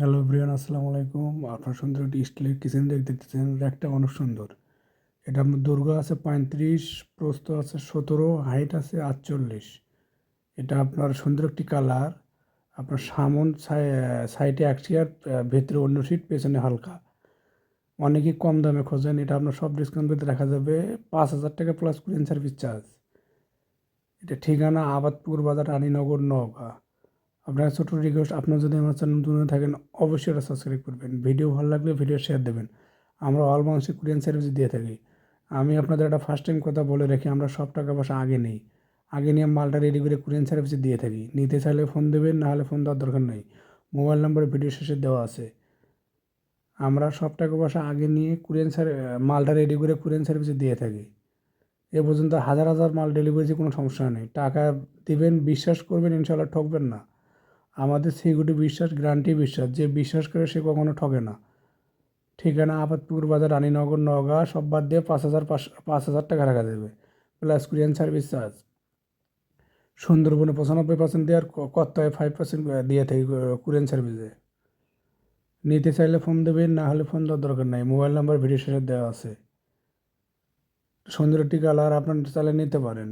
Hello Brian আসসালামু আলাইকুম। আপনার সুন্দর একটি স্টিলের কিচেন র্যাক দেখতেছেন র্যাকটা অনেক সুন্দর। এটা দৈর্ঘ্য আছে পঁয়ত্রিশ, প্রস্থ আছে সতেরো হাইট আছে আটচল্লিশ। এটা আপনার সুন্দর একটি কালার আপনার সামন সাইডে এক চেয়ার ভেতরে অন্য সিট পেছনে হালকা। অনেকেই কম দামে খোঁজেন। এটা আপনার সব ডিসকাউন্ট পেতে রাখা যাবে। পাঁচ হাজার টাকা প্লাস কুরিয়ান সার্ভিস চার্জ এটা ঠিকানা আবাদপুর বাজার রানীনগর, নওগাঁ। আপনার ছোটো রিকোয়েস্ট আপনার যদি আমার চ্যানেল নতুন থাকেন, অবশ্যই এটা সাবস্ক্রাইব করবেন। ভিডিও ভালো লাগলে ভিডিও শেয়ার দেবেন। আমরা অল বাংলাদেশে কুরিয়ান সার্ভিস দিয়ে থাকি। আমি আপনাদের একটা ফার্স্ট টাইম কথা বলে রাখি, আমরা সব টাকা পয়সা আগে নেই। আগে নিয়ে মালটা রেডি করে কুরিয়ান সার্ভিসে দিয়ে থাকি। নিতে চাইলে ফোন দেবেন নাহলে ফোন দেওয়ার দরকার নেই। মোবাইল নাম্বার ভিডিও শেষে দেওয়া আছে। আমরা সব টাকা পয়সা আগে নিয়ে কুরিয়ান মালটা রেডি করে কুরিয়ান সার্ভিসে দিয়ে থাকি। এ পর্যন্ত হাজার হাজার মাল ডেলিভারিতে কোনো সমস্যা নেই। টাকা দিবেন, বিশ্বাস করবেন ইনশাল্লাহ ঠকবেন না। আমাদের সিকিউরিটি বিশ্বাস গ্যারান্টি বিশ্বাস। যে বিশ্বাস করে সে কখনো ঠকে না। ঠিকানা আপাতপুকুর বাজার, রানীনগর, নওগাঁ, সব বাদ দিয়ে পাঁচ হাজার পাঁচ হাজার টাকা রাখা যাবে। প্লাস কুরিয়ান সার্ভিস চার্জ সুন্দরবনে পঁচানব্বই পার্সেন্ট দেওয়ার কত হয় ফাইভ পার্সেন্ট দিয়ে থাকি কুরিয়ান সার্ভিসে নিতে চাইলে ফোন দেবেন, না হলে ফোন দেওয়ার দরকার নাই। মোবাইল নাম্বার ভিডিও শেষে দেওয়া আছে। সুন্দর একটি কালার আপনার চাইলে নিতে পারেন।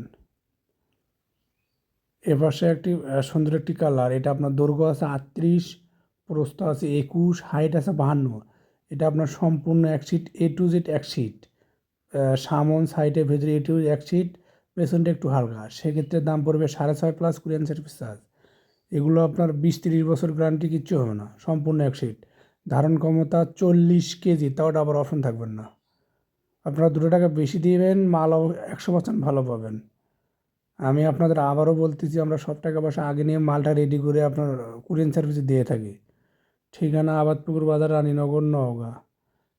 এপাশে একটি সুন্দর একটি কালার। এটা আপনার দৈর্ঘ্য আছে আটত্রিশ, প্রস্থ আছে একুশ হাইট আছে বাহান্ন। এটা আপনার সম্পূর্ণ এক সিট এ টু জেড এক সিট সামন সাইডে ভেতরে এ টু এক সিট পেছনটা একটু হালকা। সেক্ষেত্রে দাম পড়বে সাড়ে ছয় প্লাস কুরিয়ান সার্ভিস চার্জ এগুলো আপনার বিশ তিরিশ বছর গ্যারান্টি কিচ্ছু হবে না। সম্পূর্ণ এক সিট ধারণ ক্ষমতা চল্লিশ কেজি, তাও আবার অপশন থাকবেন না। আপনারা দুটো টাকা বেশি দিবেন মালও একশো পার্সেন্ট ভালো পাবেন। আমি আপনাদের আবারও বলতেছি, আমরা সব টাকা পয়সা আগে নিয়ে মালটা রেডি করে আপনার কুরিয়ান সার্ভিসে দিয়ে থাকি। ঠিকানা আবাদপুকুর বাজার, রানীনগর, নওগাঁ।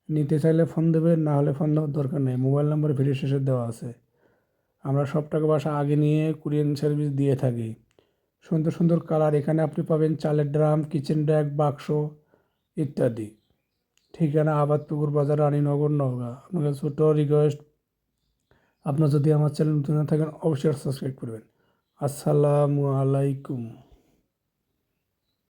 নিতে চাইলে ফোন দেবেন, না হলে ফোন দেওয়ার দরকার নেই। মোবাইল নাম্বার ভিডিও শেষে দেওয়া আছে। আমরা সব টাকা পয়সা আগে নিয়ে কুরিয়ান সার্ভিস দিয়ে থাকি। সুন্দর সুন্দর কালার এখানে আপনি পাবেন, চালের ড্রাম কিচেন ড্যাক বাক্স ইত্যাদি। ঠিকানা আবাদপুকুর বাজার, রানীনগর, নওগাঁ। আপনাকে ছোটো রিকোয়েস্ট আপনার যদি আমার চ্যানেল নতুন থাকেন অবশ্যই সাবস্ক্রাইব করবেন। আসসালামু আলাইকুম।